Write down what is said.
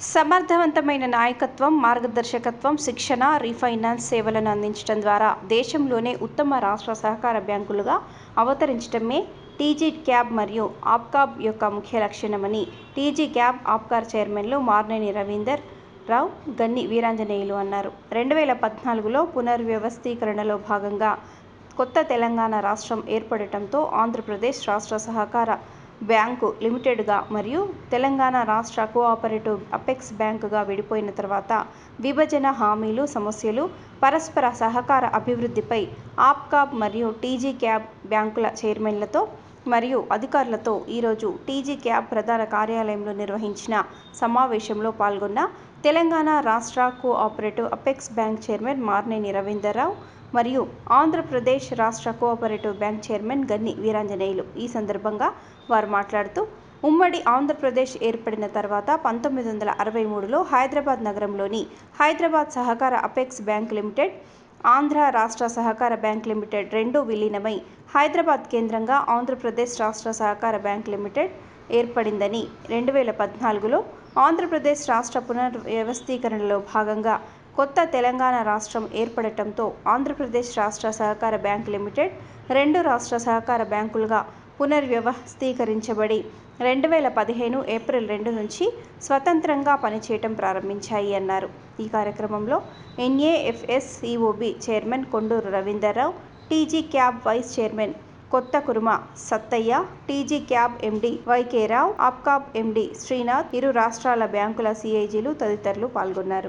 సమర్థవంతమైన నాయకత్వం మార్గదర్శకత్వం శిక్షణ రీఫైనాన్స్ సేవలను అందించడం ద్వారా దేశంలోనే ఉత్తమ రాష్ట్ర సహకార బ్యాంకులుగా అవతరించడమే టీజీ క్యాబ్ మరియు ఆప్కాబ్ యొక్క ముఖ్య లక్షణమని టీజీ క్యాబ్ ఆప్కార్ చైర్మన్లు మార్నేని రవీందర్ రావు గన్ని వీరాంజనేయులు అన్నారు. రెండు వేల పద్నాలుగులో పునర్వ్యవస్థీకరణలో భాగంగా కొత్త తెలంగాణ రాష్ట్రం ఏర్పడటంతో ఆంధ్రప్రదేశ్ రాష్ట్ర సహకార బ్యాంకు లిమిటెడ్గా మరియు తెలంగాణ రాష్ట్ర కోఆపరేటివ్ అపెక్స్ బ్యాంకుగా విడిపోయిన తర్వాత విభజన హామీలు సమస్యలు పరస్పర సహకార అభివృద్ధిపై ఆప్కాబ్ మరియు టీజీ క్యాబ్ బ్యాంకుల చైర్మన్లతో మరియు అధికారులతో ఈరోజు టీజీ క్యాబ్ ప్రధాన కార్యాలయంలో నిర్వహించిన సమావేశంలో పాల్గొన్న తెలంగాణ రాష్ట్ర cooperative apex bank chairman Marneni Ravinder Rao మరియు ఆంధ్రప్రదేశ్ రాష్ట్ర cooperative bank chairman Ganni Veeranjaneyulu. ఈ సందర్భంగా వారు మాట్లాడుతూ ఉమ్మడి ఆంధ్రప్రదేశ్ ఏర్పడిన తర్వాత పంతొమ్మిది వందల అరవై మూడులో హైదరాబాద్ నగరంలోని హైదరాబాద్ సహకార అపెక్స్ బ్యాంక్ లిమిటెడ్ ఆంధ్ర రాష్ట్ర సహకార బ్యాంక్ లిమిటెడ్ రెండు విలీనమై హైదరాబాద్ కేంద్రంగా ఆంధ్రప్రదేశ్ రాష్ట్ర సహకార బ్యాంక్ లిమిటెడ్ ఏర్పడిందని. రెండు వేల పద్నాలుగులో ఆంధ్రప్రదేశ్ రాష్ట్ర పునర్వ్యవస్థీకరణలో భాగంగా కొత్త తెలంగాణ రాష్ట్రం ఏర్పడటంతో ఆంధ్రప్రదేశ్ రాష్ట్ర సహకార బ్యాంక్ లిమిటెడ్ రెండు రాష్ట్ర సహకార బ్యాంకులుగా పునర్వ్యవస్థీకరించబడి రెండు వేల పదిహేను ఏప్రిల్ రెండు నుంచి స్వతంత్రంగా పనిచేయటం ప్రారంభించాయి అన్నారు. ఈ కార్యక్రమంలో NAFS COB chairman Konduru Ravinder Rao TG CAB vice chairman Kotha Kuruma Sattaiah TG CAB MD YK Rao APCOB MD Srinath ఇరు రాష్ట్రాల బ్యాంకుల సిఐజీలు తదితరులు పాల్గొన్నారు.